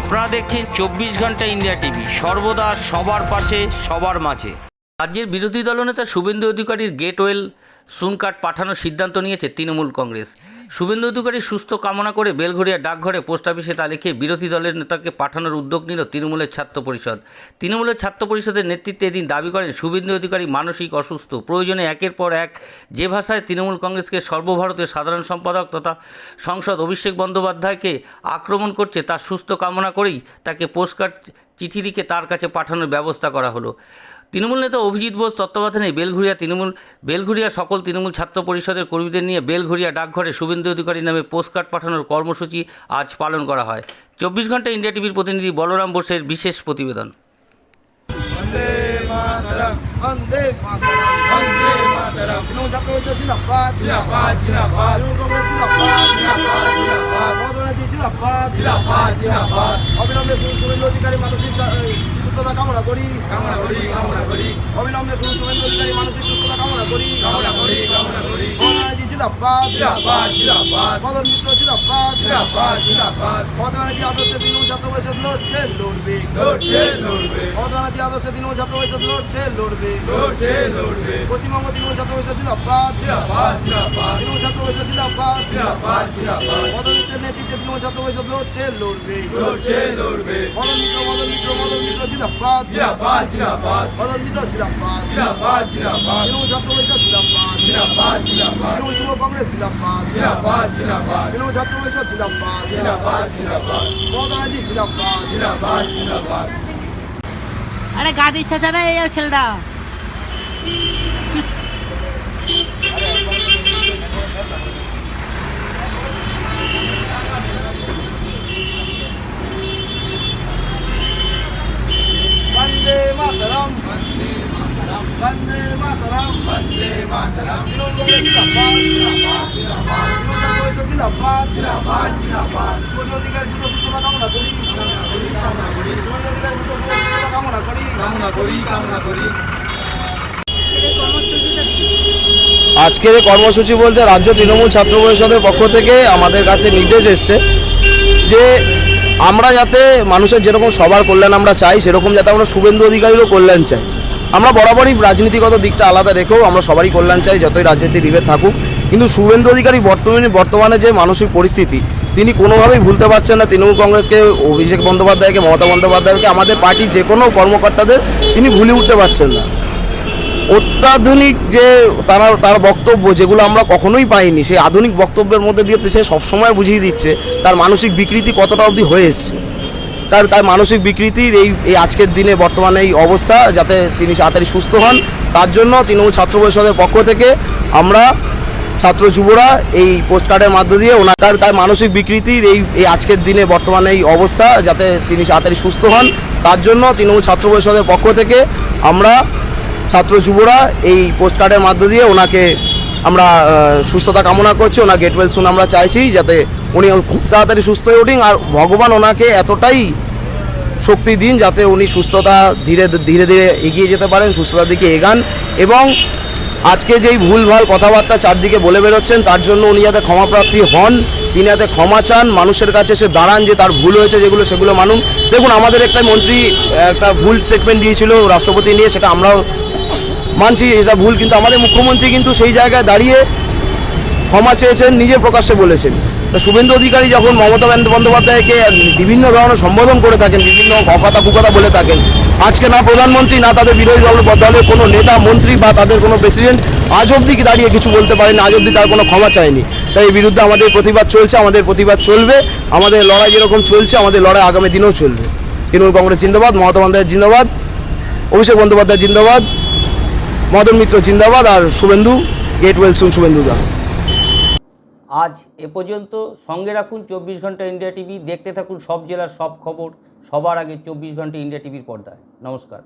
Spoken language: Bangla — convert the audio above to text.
আপনারা দেখছেন চব্বিশ ঘণ্টা ইন্ডিয়া টিভি। সর্বদা সবার পাশে, সবার মাঝে। রাজ্যের বিরোধী দলনেতা শুভেন্দু অধিকারীর গেটওয়েল সুনকাট পাঠানোর সিদ্ধান্ত নিয়েছে তৃণমূল কংগ্রেস। শুভেন্দু অধিকারী সুস্থ কামনা করে বেলঘরিয়া ডাকঘরে পোস্ট অফিসে তা লিখে বিরোধী দলের নেতাকে পাঠানোর উদ্যোগ নিল তৃণমূলের ছাত্র পরিষদ। তৃণমূলের ছাত্র পরিষদের নেতৃত্বে এদিন দাবি করেন, শুভেন্দু অধিকারী মানসিক অসুস্থ। প্রয়োজনে একের পর এক যে ভাষায় তৃণমূল কংগ্রেসকে সর্বভারতের সাধারণ সম্পাদক তথা সংসদ অভিষেক বন্দ্যোপাধ্যায়কে আক্রমণ করছে, তার সুস্থ কামনা করেই তাকে পোস্টকার্ড চিঠি লিখে তার কাছে পাঠানোর ব্যবস্থা করা হলো। তৃণমূল নেতা অভিজিৎ বোস তত্ত্বাবধানে বেলঘুরিয়া তৃণমূল বেলঘুরিয়া সকল তৃণমূল ছাত্র পরিষদের কর্মীদের নিয়ে বেলঘুরিয়া ডাকঘরে শুভেন্দু অধিকারী নামে পোস্টকার্ড পাঠানোর কর্মসূচি আজ পালন করা হয়। চব্বিশ ঘণ্টা ইন্ডিয়া টিভির প্রতিনিধি বলরাম বোসের বিশেষ প্রতিবেদন। অবিলম্বে শুরু শুভেন্দু অধিকারী মানসিক সুস্থতা কামনা করি। কামনা করি কামনা করি। অবিলম্বে শুরু শুভেন্দু অধিকারী মানসিক সুস্থতা কামনা করি। কামনা করি কামনা করি। মমতা ব্যানার্জি জিন্দাবাদ। জিন্দাবাদ জিন্দাবাদ। মদন মিত্র জিন্দাবাদ। জিন্দাবাদ জিন্দাবাদ। মমতা ব্যানার্জি আদর্শে তৃণমূল ছাত্র পরিষদ লড়ছে লড়বে। লড়ছে লড়বে। মমতা ব্যানার্জি আদর্শে তৃণমূল ছাত্র পরিষদ লড়ছে লড়বে। লড়ছে লড়বে। পশ্চিমবঙ্গ তৃণমূল ছাত্র পরিষদ জিন্দাবাদ। জিন্দাবাদ জিন্দাবাদ। তৃণমূল ছাত্র পরিষদ জিন্দাবাদ। জিন্দাবাদ জিন্দাবাদ। মদন মিত্রের নেতৃত্বে তৃণমূল ছাত্র পরিষদ লড়ছে লড়বে। লড়ছে লড়বে। মদন মিত্র মদন মিত্র মদন মিত্র জিন্দাবাদ। জিন্দাবাদ জিন্দাবাদ। মদন মিত্র জিন্দাবাদ। জিন্দাবাদ জিন্দাবাদ। তৃণমূল ছাত্র পরিষদ জিন্দাবাদ। জিন্দাবাদ জিন্দাবাদ। তৃণমূল যুব কংগ্রেস, জিন্দাবাদ জিন্দাবাদ জিন্দাবাদ। তৃণমূল ছাত্র পরিষদ জিন্দাবাদ জিন্দাবাদ। জিন্দাবাদ মমতা ব্যানার্জি, জিন্দাবাদ জিন্দাবাদ জিন্দাবাদ। আরে গা দিচ্ছে না এই ছেলেটা বন্দে মাতরম বন্দে মাতরম আজকের কর্মসূচি বলতে রাজ্য তৃণমূল ছাত্র পরিষদের পক্ষ থেকে আমাদের কাছে নির্দেশ এসছে যে আমরা যাতে মানুষের যেরকম সবার কল্যাণ আমরা চাই, সেরকম যাতে আমরা শুভেন্দু অধিকারীরও কল্যাণ চাই। আমরা বরাবরই রাজনীতিগত দিকটা আলাদা রেখেও আমরা সবারই কল্যাণ চাই, যতই রাজনীতি বিভেদ থাকুক। কিন্তু শুভেন্দু অধিকারী বর্তমানে বর্তমানে যে মানসিক পরিস্থিতি, তিনি কোনোভাবেই ভুলতে পারছেন না। তৃণমূল কংগ্রেসকে, অভিষেক বন্দ্যোপাধ্যায়কে, মমতা বন্দ্যোপাধ্যায়কে, আমাদের পার্টির যে কোনো কর্মকর্তাদের তিনি ভুলে উঠতে পারছেন না। অত্যাধুনিক যে তারা, তার বক্তব্য, যেগুলো আমরা কখনোই পাইনি, সেই আধুনিক বক্তব্যের মধ্যে দিয়ে সে সবসময় বুঝিয়ে দিচ্ছে, তার মানসিক বিকৃতি কতটা অবধি হয়ে এসছে। তার তার মানসিক বিকৃতির এই এই আজকের দিনে বর্তমানে এই অবস্থা, যাতে তিনি তাড়াতাড়ি সুস্থ হন। তার জন্য তৃণমূল ছাত্র পরিষদের পক্ষ থেকে আমরা ছাত্র যুবরা এই পোস্টকার্ডের মাধ্য দিয়ে ওনার তার মানসিক বিকৃতির এই এই আজকের দিনে বর্তমানে এই অবস্থা, যাতে তিনি তাড়াতাড়ি সুস্থ হন। তার জন্য তৃণমূল ছাত্র পরিষদের পক্ষ থেকে আমরা ছাত্র যুবরা এই পোস্টকার্ডের মাধ্য দিয়ে ওনাকে আমরা সুস্থতা কামনা করছি ওনার গেট ওয়েল শুন আমরা চাইছি, যাতে উনি খুব তাড়াতাড়ি সুস্থ হয়ে উঠেন, আর ভগবান ওনাকে এতটাই শক্তি দিন যাতে উনি সুস্থতা ধীরে ধীরে ধীরে এগিয়ে যেতে পারেন, সুস্থতার দিকে এগান। এবং আজকে যেই ভুলভাল কথাবার্তা চারদিকে বলে বেরোচ্ছেন, তার জন্য উনি যাতে ক্ষমাপ্রার্থী হন, তিনি যাতে ক্ষমা চান, মানুষের কাছে এসে দাঁড়ান যে তার ভুল হয়েছে, যেগুলো সেগুলো মানুন। দেখুন, আমাদের একটা মন্ত্রী, একটা ভুল স্টেটমেন্ট দিয়েছিল রাষ্ট্রপতি নিয়ে, সেটা আমরাও মানছি, এটা ভুল, কিন্তু আমাদের মুখ্যমন্ত্রী কিন্তু সেই জায়গায় দাঁড়িয়ে ক্ষমা চেয়েছেন, নিজে প্রকাশ্যে বলেছেন। তা শুভেন্দু অধিকারী যখন মমতা বন্দ- বন্দ্যোপাধ্যায়কে বিভিন্ন ধরনের সম্বোধন করে থাকেন, বিভিন্ন অকথা কুকথা বলে থাকেন, আজকে না প্রধানমন্ত্রী, না তাদের বিরোধী দল দলের কোনো নেতা, মন্ত্রী বা তাদের কোনো প্রেসিডেন্ট আজ অবধি দাঁড়িয়ে কিছু বলতে পারেনি, আজ অবধি তার কোনো ক্ষমা চায়নি। তাই এর বিরুদ্ধে আমাদের প্রতিবাদ চলছে, আমাদের প্রতিবাদ চলবে, আমাদের লড়াই যেরকম চলছে, আমাদের লড়াই আগামী দিনেও চলবে। তৃণমূল কংগ্রেস জিন্দাবাদ, মমতা বন্দ্যোপাধ্যায় জিন্দাবাদ, অভিষেক বন্দ্যোপাধ্যায় জিন্দাবাদ। মদন মিত্র জিন্দাবাদ আর Suvendu, get well soon Suvendu দা। আজ এ পর্যন্ত সঙ্গে রাখুন চব্বিশ ঘণ্টা ইন্ডিয়া টিভি, দেখতে থাকুন সব জেলার সব খবর, সবার আগে চব্বিশ ঘণ্টা ইন্ডিয়া টিভির পর্দায়। নমস্কার।